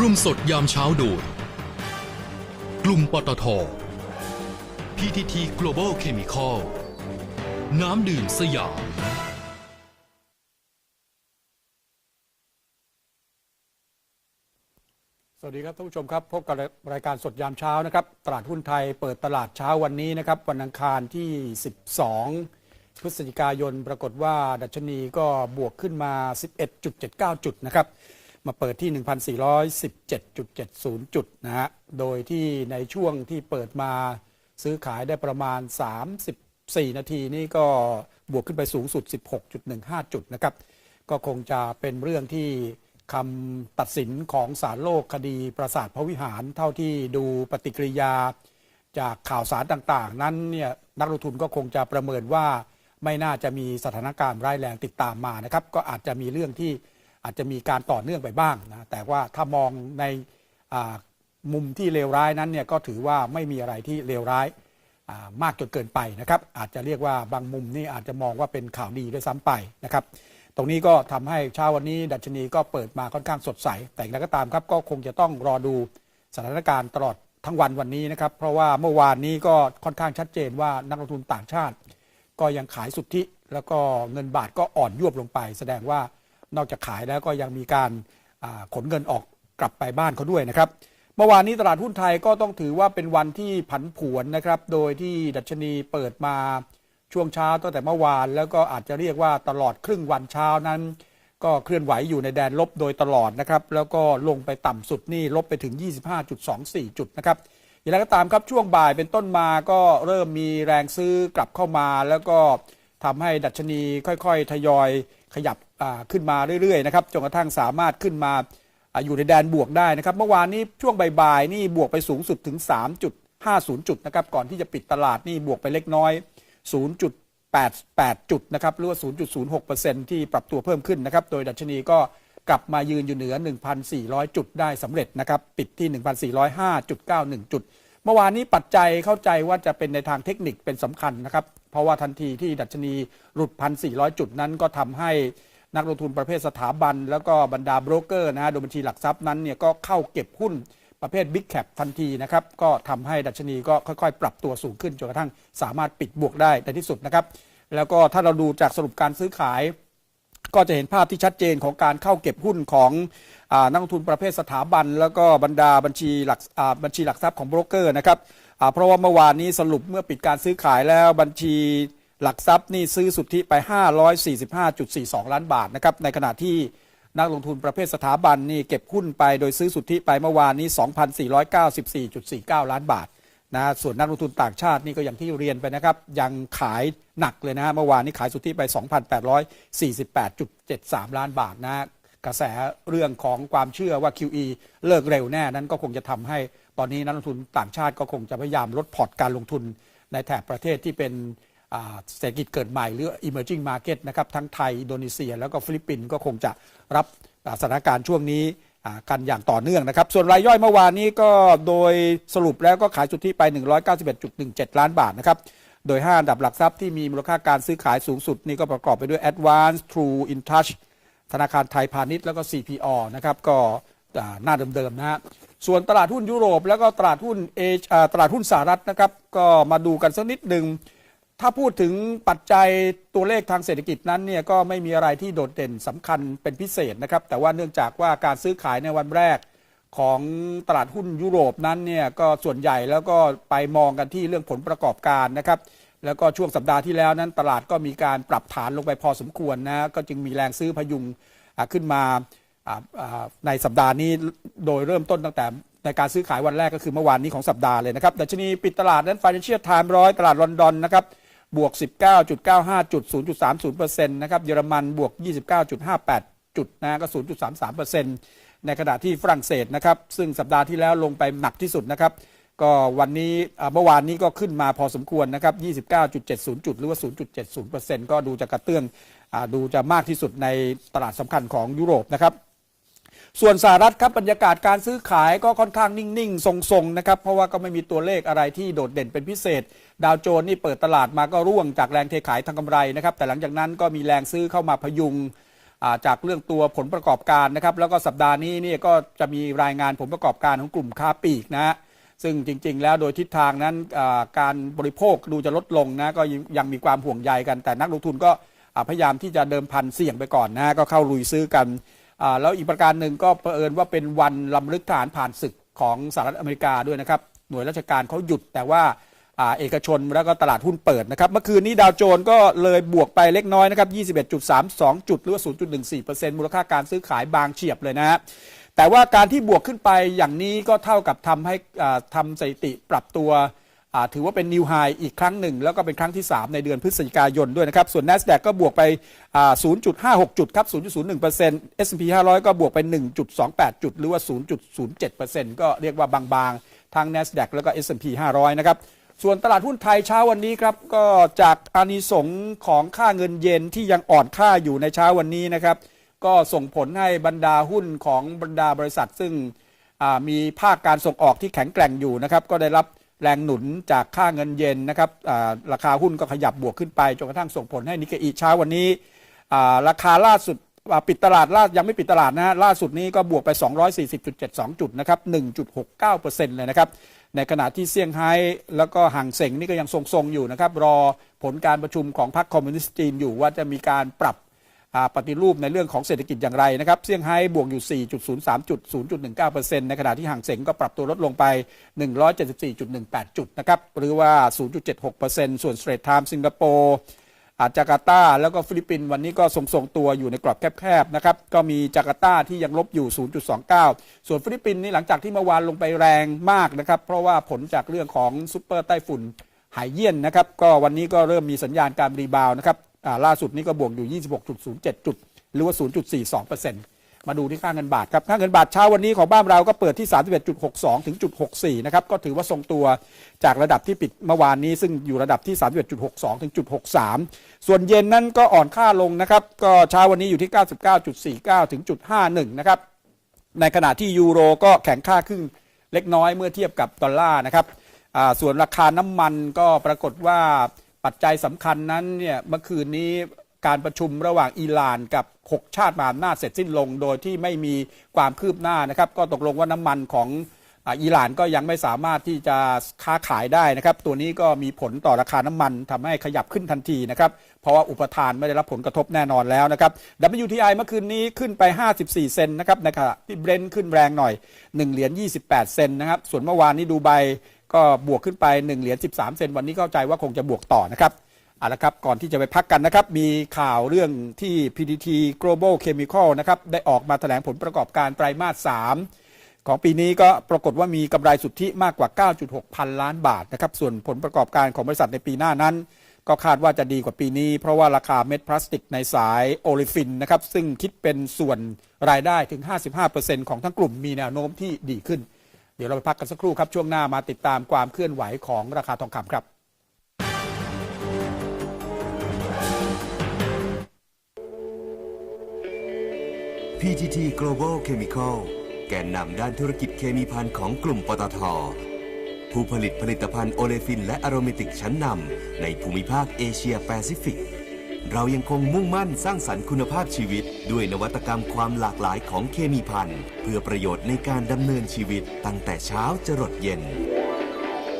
ร่วมสดยามเช้าโดยกลุ่มปตท PTT Global Chemical น้ำดื่มสยาม สวัสดีครับท่านผู้ชมครับ พบกับรายการสดยามเช้านะครับ ตลาดหุ้นไทยเปิดตลาดเช้าวันนี้นะครับ วันอังคารที่ 12 พฤศจิกายนปรากฏว่าดัชนีก็บวกขึ้นมา 11.79 จุดนะครับ มาเปิดที่ 1,417.70 จุดนะฮะ โดยที่ในช่วงที่เปิดมาซื้อขายได้ประมาณ 34 นาทีนี่ก็บวกขึ้นไปสูงสุด 16.15 จุดนะครับ ก็คงจะเป็นเรื่องที่คำตัดสินของศาลโลกคดีปราสาทพระวิหารเท่าที่ดูปฏิกิริยา จากข่าวสารต่างๆ นั้นเนี่ยนักลงทุนก็คงจะประเมินว่าไม่น่าจะมีสถานการณ์ร้ายแรงติดตามมานะครับ ก็อาจจะมีเรื่องที่ อาจจะมีการต่อเนื่องไปบ้างนะแต่ว่าถ้ามองในมุมที่เลวร้ายนั้นเนี่ยก็ถือว่าไม่มีอะไรที่เลวร้ายมากจนเกินไปนะครับ อาจจะเรียกว่าบางมุมนี่อาจจะมองว่าเป็นข่าวดีด้วยซ้ำไปนะครับ ตรงนี้ก็ทำให้เช้าวันนี้ดัชนีก็เปิดมาค่อนข้างสดใส แต่อย่างไรก็ตามครับ ก็คงจะต้องรอดูสถานการณ์ตลอดทั้งวันวันนี้นะครับ เพราะว่าเมื่อวานนี้ก็ค่อนข้างชัดเจนว่านักลงทุนต่างชาติ ก็ยังขายสุทธิแล้วก็เงินบาทก็อ่อนยวบลงไป แสดงว่า นอกจากขายแล้วก็ยังมีการขนเงินออกกลับไปบ้านเขาด้วยนะครับ เมื่อวานนี้ตลาดหุ้นไทยก็ต้องถือว่าเป็นวันที่ผันผวนนะครับ โดยที่ดัชนีเปิดมาช่วงเช้าตั้งแต่เมื่อวาน แล้วก็อาจจะเรียกว่าตลอดครึ่งวันเช้านั้น ก็เคลื่อนไหวอยู่ในแดนลบโดยตลอดนะครับ แล้วก็ลงไปต่ำสุดนี่ลบไปถึง 25.24 จุดนะครับอย่างไรก็ตามครับช่วงบ่ายเป็นต้นมาก็เริ่มมีแรงซื้อกลับเข้ามา แล้วก็ทำให้ดัชนีค่อยๆ ทยอยขยับ ขึ้นมาเรื่อยๆนะครับจนกระทั่งสามารถขึ้นมาอยู่ในแดนบวกได้นะครับ เมื่อวานนี้ช่วงบ่ายๆนี่บวกไปสูงสุดถึง 3.50 จุดนะครับก่อนที่จะปิดตลาดนี่บวกไปเล็กน้อย 0.88 จุดนะครับหรือว่า 0.06%ที่ปรับตัวเพิ่มขึ้นนะครับ โดยดัชนีก็กลับมายืนอยู่เหนือ 1,400 จุดได้สำเร็จนะครับ ปิดที่ 1,405.91 จุด เมื่อวานนี้ปัจจัยเข้าใจว่าจะเป็นในทางเทคนิคเป็นสำคัญนะครับ เพราะว่าทันทีที่ดัชนีหลุด 1,400 จุดนั้นก็ทำให้ นักลงทุนประเภทสถาบัน แล้วก็บรรดาโบรกเกอร์นะฮะโดยบัญชีหลักทรัพย์นั้นเนี่ยก็เข้าเก็บหุ้นประเภท Big Cap ทันทีนะครับ ก็ทำให้ดัชนีก็ค่อยๆ ปรับตัวสูงขึ้นจนกระทั่งสามารถปิดบวกได้ในที่สุดนะครับ แล้วก็ถ้าเราดูจากสรุปการซื้อขาย ก็จะเห็นภาพที่ชัดเจนของการเข้าเก็บหุ้นของอนักลงทุนประเภทสถาบัน แล้วก็บรรดาบัญชีหลักบัญชีหลักทรัพย์ของโบรกเกอร์นะครับเพราะว่าเมื่อวานนี้สรุปเมื่อปิดการซื้อขายแล้วบัญชี หลักทรัพย์นี่ซื้อสุทธิไป 545.42 ล้านบาทนะครับในขณะที่นักลงทุนประเภทสถาบันนี่เก็บหุ้นไปโดยซื้อสุทธิไปเมื่อวานนี้ 2,494.49 ล้านบาทนะส่วนนักลงทุนต่างชาตินี่ก็อย่างที่เรียนไปนะครับยังขายหนักเลยนะฮะเมื่อวานนี้ขายสุทธิไป 2,848.73 ล้านบาทนะกระแสเรื่องของความเชื่อว่า QE เลิกเร็วแน่นั้นก็คงจะทำให้ตอนนี้นักลงทุนต่างชาติก็คงจะพยายามลดพอร์ตการลงทุนในแถบประเทศที่เป็น เศรษฐกิจเกิดใหม่หรือ emerging market นะครับทั้งไทย อินโดนีเซีย แล้วก็ฟิลิปปินส์ก็คงจะรับสถานการณ์ช่วงนี้กันอย่างต่อเนื่องนะครับ ส่วนรายย่อยเมื่อวานนี้ก็โดยสรุปแล้วก็ขายสุทธิไป 191.17 ล้านบาทนะครับ โดย 5 อันดับหลักทรัพย์ที่มีมูลค่าการซื้อขายสูงสุดนี่ก็ประกอบไปด้วย Advance True InTouch ธนาคารไทยพาณิชย์แล้วก็ CPO นะครับก็อ่าหน้าเดิมๆนะฮะส่วนตลาดหุ้นยุโรป แล้วก็ตลาดหุ้นเออตลาดหุ้นสหรัฐนะครับก็มาดูกันสักนิดหนึ่ง ถ้าพูดถึงปัจจัยตัวเลขทางเศรษฐกิจนั้นเนี่ยก็ไม่มีอะไรที่โดดเด่นสำคัญเป็นพิเศษนะครับ แต่ว่าเนื่องจากว่าการซื้อขายในวันแรกของตลาดหุ้นยุโรปนั้นเนี่ยก็ส่วนใหญ่แล้วก็ไปมองกันที่เรื่องผลประกอบการนะครับ แล้วก็ช่วงสัปดาห์ที่แล้วนั้นตลาดก็มีการปรับฐานลงไปพอสมควรนะก็จึงมีแรงซื้อพยุงขึ้นมาอ่าอ่าในสัปดาห์นี้โดยเริ่มต้นตั้งแต่ในการซื้อขายวันแรกก็คือเมื่อวานนี้ของสัปดาห์เลยนะครับดัชนีปิดตลาดนั้น Financial Times ร้อยตลาดลอนดอนนะครับ บวก 19.95 จุด 0.30%นะครับ เยอรมันบวก 29.58 จุดนะก็0.33%ในขณะที่ฝรั่งเศสนะครับ ซึ่งสัปดาห์ที่แล้วลงไปหนักที่สุดนะครับ ก็วันนี้เมื่อวานนี้ก็ขึ้นมาพอสมควรนะครับ 29.70 จุด หรือว่า 0.70%ก็ดูจะกระเตื้องอดูจะมากที่สุดในตลาดสำคัญของยุโรปนะครับส่วนสหรัฐครับบรรยากาศการซื้อขายก็ค่อนข้างนิ่ง ๆ ทรง ๆ นะครับ เพราะว่าก็ไม่มีตัวเลขอะไรที่โดดเด่นเป็นพิเศษ ดาวโจนส์นี่เปิดตลาดมาก็ร่วงจากแรงเทขายทางกำไรนะครับ แต่หลังจากนั้นก็มีแรงซื้อเข้ามาพยุงจากเรื่องตัวผลประกอบการนะครับ แล้วก็สัปดาห์นี้นี่ก็จะมีรายงานผลประกอบการของกลุ่มค้าปลีกนะซึ่งจริง ๆ แล้วโดยทิศทางนั้นการบริโภคดูจะลดลงนะก็ยังมีความห่วงใยกัน แต่นักลงทุนก็พยายามที่จะเดิมพันเสี่ยงไปก่อนนะก็เข้าลุยซื้อกันแล้วอีกประการหนึ่งก็เผอิญว่าเป็นวันลำลึกฐานผ่านศึกของสหรัฐอเมริกาด้วยนะครับ หน่วยราชการเขาหยุดแต่ว่า เอกชนแล้วก็ตลาดหุ้นเปิดนะครับ เมื่อคืนนี้ดาวโจนส์ก็เลยบวกไปเล็กน้อยนะครับ 21.32 จุดหรือว่า 0.14%มูลค่าการซื้อขายบางเฉียบเลยนะฮะแต่ว่าการที่บวกขึ้นไปอย่างนี้ก็เท่ากับทำให้ทำสถิติปรับตัวถือว่าเป็นนิวไฮอีกครั้งหนึ่ง แล้วก็เป็นครั้งที่ 3 ในเดือนพฤศจิกายนด้วยนะครับ ส่วน NASDAQ ก็บวกไปอ่า0.56 จุดครับ 0.01% S&P 500 ก็บวกไป 1.28 จุด หรือว่า 0.07%ก็เรียกว่าบางๆ ทั้ง NASDAQ แล้วก็ S&P 500 นะครับ ส่วนตลาดหุ้นไทยเช้าวันนี้ครับก็จากอานิสงส์ของค่าเงินเยนที่ยังอ่อนค่าอยู่ในเช้าวันนี้นะครับ ก็ส่งผลให้บรรดาหุ้นของบรรดาบริษัท ซึ่งมีภาคการส่งออกที่แข็งแกร่งอยู่นะครับ ก็ได้รับแรงหนุนจากค่าเงินเยนนะครับราคาหุ้นก็ขยับบวกขึ้นไปจนกระทั่งส่งผลให้นิกเกอีเช้าวันนี้ราคาล่าสุดปิดตลาดล่ายังไม่ปิดตลาดนะฮะล่าสุดนี้ก็บวกไป 240.72 จุดนะครับ 1.69%เลยนะครับ ในขณะที่เซี่ยงไฮ้แล้วก็ห่างเส็งนี่ก็ยังทรงๆอยู่นะครับ รอผลการประชุมของพรรคคอมมิวนิสต์จีนอยู่ว่าจะมีการปรับปฏิรูปในเรื่องของเศรษฐกิจอย่างไรนะครับเซี่ยงไฮ้บวกอยู่ 4.03 จุด 0.19%ในขณะที่ห่างเส็งก็ปรับตัวลดลงไป 174.18 จุดนะครับหรือว่า 0.76%ส่วนสเตรทไทม์สิงคโปร์ อาจาการ์ตาแล้วก็ฟิลิปปินส์วันนี้ก็ทรงๆตัวอยู่ในกรอบแคบๆนะครับก็มีจาการ์ตาที่ยังลบอยู่ 0.29 ส่วนฟิลิปปินส์นี่หลังจากที่เมื่อวานลงไปแรงมากนะครับเพราะว่าผลจากเรื่องของซูเปอร์ไต้ฝุ่นหายเยี่ยนนะครับก็วันนี้ก็เริ่มมีสัญญาณการรีบาวนะครับล่าสุดนี้ก็บวกอยู่ 26.07 จุด หรือว่า 0.42% มาดูที่ค่าเงินบาทครับค่าเงินบาทเช้าวันนี้ของบ้านเราก็เปิดที่ 31.62 ถึงจุด64 นะครับ ก็ถือว่าทรงตัวจากระดับที่ปิดเมื่อวานนี้ ซึ่งอยู่ระดับที่ 31.62 ถึงจุด63 ส่วนเย็นนั้นก็อ่อนค่าลงนะครับ ก็เช้าวันนี้อยู่ที่ 99.49 ถึงจุด51 นะครับ ในขณะที่ยูโรก็แข็งค่าขึ้นเล็กน้อยเมื่อเทียบกับดอลลาร์นะครับส่วนราคาน้ำมันก็ปรากฏว่าปัจจัยสำคัญนั้นเนี่ยเมื่อคืนนี้ การประชุมระหว่างอิหร่านกับ 6 ชาติมหาอำนาจเสร็จสิ้นลง โดยที่ไม่มีความคืบหน้านะครับ ก็ตกลงว่าน้ำมันของอิหร่านก็ยังไม่สามารถที่จะค้าขายได้นะครับ ตัวนี้ก็มีผลต่อราคาน้ำมันทำให้ขยับขึ้นทันทีนะครับ เพราะว่าอุปทานไม่ได้รับผลกระทบแน่นอนแล้วนะครับ WTI เมื่อคืนนี้ขึ้นไป 54 เซนนะครับในขณะที่เบรนท์ขึ้นแรงหน่อย 1 เหรียญ 28 เซนนะครับ ส่วนเมื่อวานนี้ดูไบก็บวกขึ้นไป 1 เหรียญ 13 เซนวันนี้เข้าใจว่าคงจะบวกต่อนะครับ เอาละครับ ก่อนที่จะไปพักกันนะครับ มีข่าวเรื่องที่ PTT Global Chemical นะครับ ได้ออกมาแถลงผลประกอบการไตรมาส 3 ของปีนี้ก็ปรากฏว่ามีกำไรสุทธิมากกว่า 9.6 พันล้านบาทนะครับ ส่วนผลประกอบการของบริษัทในปีหน้านั้น ก็คาดว่าจะดีกว่าปีนี้ เพราะว่าราคาเม็ดพลาสติกในสายโอลิฟินนะครับ ซึ่งคิดเป็นส่วนรายได้ถึง 55%ของทั้งกลุ่มมีแนวโน้มที่ดีขึ้น เดี๋ยวเราไปพักกันสักครู่ครับ ช่วงหน้ามาติดตามความเคลื่อนไหวของราคาทองคำครับ PTT Global Chemical แกนนำด้านธุรกิจเคมีภัณฑ์ของกลุ่มปตท ผู้ผลิตผลิตภัณฑ์โอเลฟินและอโรเมติกชั้นนำในภูมิภาคเอเชียแปซิฟิก เรายังคงมุ่งมั่นสร้างสรรค์คุณภาพชีวิต ด้วยนวัตกรรมความหลากหลายของเคมีภัณฑ์ เพื่อประโยชน์ในการดำเนินชีวิตตั้งแต่เช้าจรดเย็น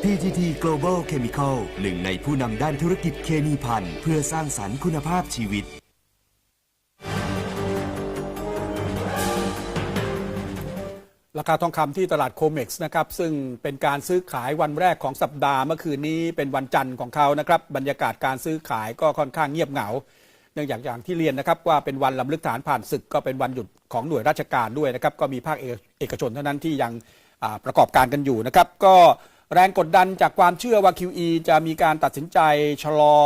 PTT Global Chemical หนึ่งในผู้นำด้านธุรกิจเคมีภัณฑ์เพื่อสร้างสรรค์คุณภาพชีวิต ราคาทองคำที่ตลาดโคเม็กซ์นะครับซึ่งเป็นการซื้อขายวันแรกของสัปดาห์เมื่อคืนนี้เป็นวันจันทร์ของเขานะครับบรรยากาศการซื้อขายก็ค่อนข้างเงียบเหงา เนื่องจากอย่างที่เรียนนะครับว่าเป็นวันลำลึกฐานผ่านศึกก็เป็นวันหยุดของหน่วยราชการด้วยนะครับก็มีภาคเอกเอกชนเท่านั้นที่ยังประกอบการกันอยู่นะครับก็แรงกดดันจากความเชื่อว่า QE จะมีการตัดสินใจชะลอ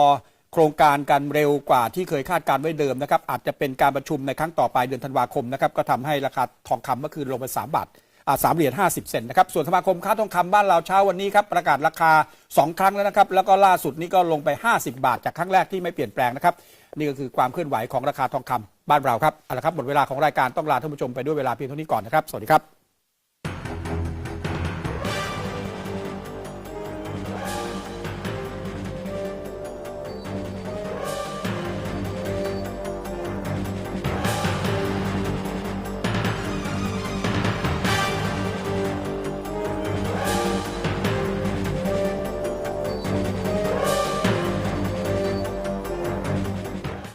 โครงการกันเร็วกว่าที่เคยคาดการไว้เดิมนะครับ อาจจะเป็นการประชุมในครั้งต่อไปเดือนธันวาคมนะครับก็ทำให้ราคาทองคำเมื่อคืนลงไป3บาทสามเหรียญ50เซนนะครับส่วนสมาคมค้าทองคำบ้านเราเช้าวันนี้ครับประกาศราคา 2 ครั้งแล้วนะครับ แล้วก็ล่าสุดนี้ก็ลงไป 50 บาท จากครั้งแรกที่ไม่เปลี่ยนแปลงนะครับ นี่ก็คือความเคลื่อนไหวของราคาทองคำบ้านเราครับเอาละครับหมดเวลาของรายการต้องลาท่านผู้ชมไปด้วยเวลาเพียงเท่านี้ก่อนนะครับสวัสดีครับ